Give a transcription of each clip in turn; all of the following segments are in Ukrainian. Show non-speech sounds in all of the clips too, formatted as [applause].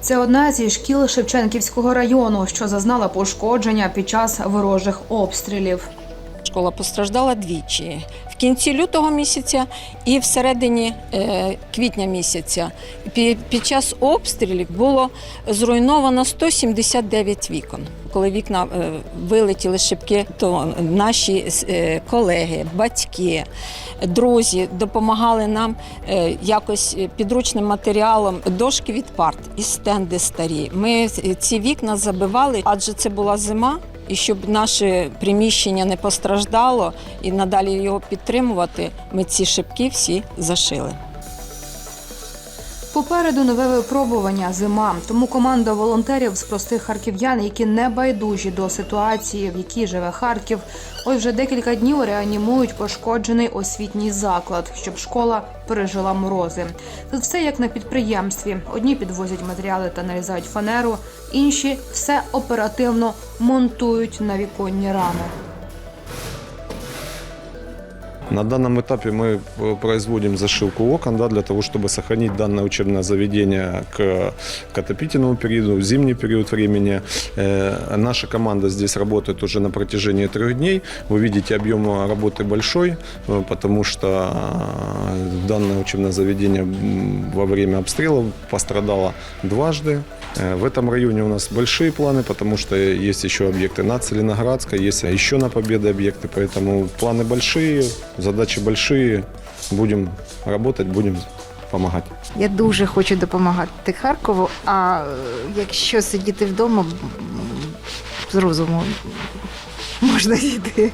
Це одна зі шкіл Шевченківського району, що зазнала пошкодження під час ворожих обстрілів. Школа постраждала двічі в кінці лютого місяця і в е, квітня місяця. Під час обстрілів було зруйновано 179 вікон. Коли вікна е, вилетіли шибки, то наші е, колеги, батьки, друзі допомагали нам е, якось підручним матеріалом дошки від парт і стенди старі. Ми ці вікна забивали, адже це була зима. І щоб наше приміщення не постраждало і надалі його підтримувати, ми ці шибки всі зашили. Попереду нове випробування зима. Тому команда волонтерів з простих харків'ян, які не байдужі до ситуації, в якій живе Харків, ось вже декілька днів реанімують пошкоджений освітній заклад, щоб школа пережила морози. Тут все як на підприємстві. Одні підвозять матеріали та нарізають фанеру, інші все оперативно монтують на віконні рами. На данном этапе мы э, производим зашивку окон да, для того, чтобы сохранить данное учебное заведение к, к отопительному периоду, в зимний период времени. Э, наша команда здесь работает уже на протяжении трех дней. Вы видите, объем работы большой, э, потому что э, данное учебное заведение м, во время обстрелов пострадало дважды. Э, В этом районе у нас большие планы, потому что есть еще объекты на Целиноградской, есть еще на Победы объекты, поэтому планы большие, задачи большие. Будем работать, будем помогать. Я дуже хочу допомагати Харкову, а е, якщо сидіти вдома, м, з розуму можна йти.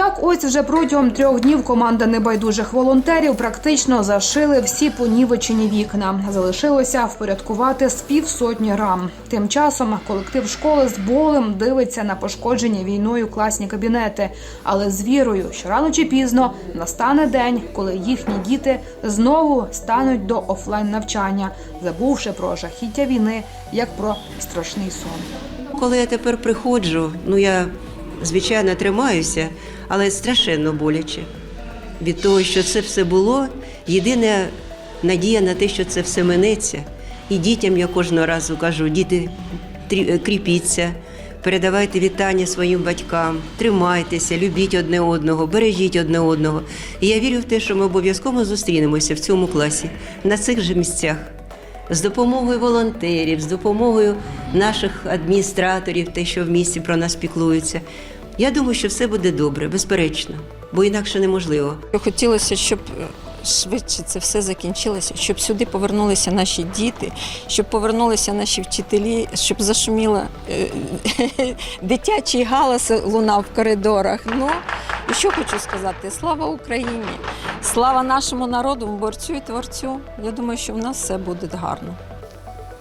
Так, ось вже протягом трьох днів команда небайдужих волонтерів практично зашили всі понівечені вікна. Залишилося впорядкувати з півсотні рам. Тим часом колектив школи з болем дивиться на пошкоджені війною класні кабінети, але з вірою, що рано чи пізно настане день, коли їхні діти знову стануть до офлайн навчання, забувши про жахіття війни як про страшний сон. Коли я тепер приходжу, ну я звичайно тримаюся, але страшенно боляче. Від того, що це все було, єдина надія на те, що це все минеться. І дітям я кожного разу кажу: діти, трі- кріпіться, передавайте вітання своїм батькам, тримайтеся, любіть одне одного, бережіть одне одного. І я вірю в те, що ми обов'язково зустрінемося в цьому класі, на цих же місцях з допомогою волонтерів, з допомогою наших адміністраторів, те, що в місті про нас піклуються. Я думаю, що все буде добре, безперечно, бо інакше неможливо. Хотілося, щоб е, швидше це все закінчилося, щоб сюди повернулися наші діти, щоб повернулися наші вчителі, щоб зашуміла е, [laughs] дитячий галас лунав в коридорах. Ну і що хочу сказати: слава Україні! Слава нашому народу, борцю і творцю. Я думаю, що в нас все буде гарно.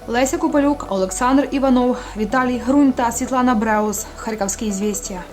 Леся Купалюк, Олександр Іванов, Віталій Грунь та Світлана Бреус. Харківські звістя.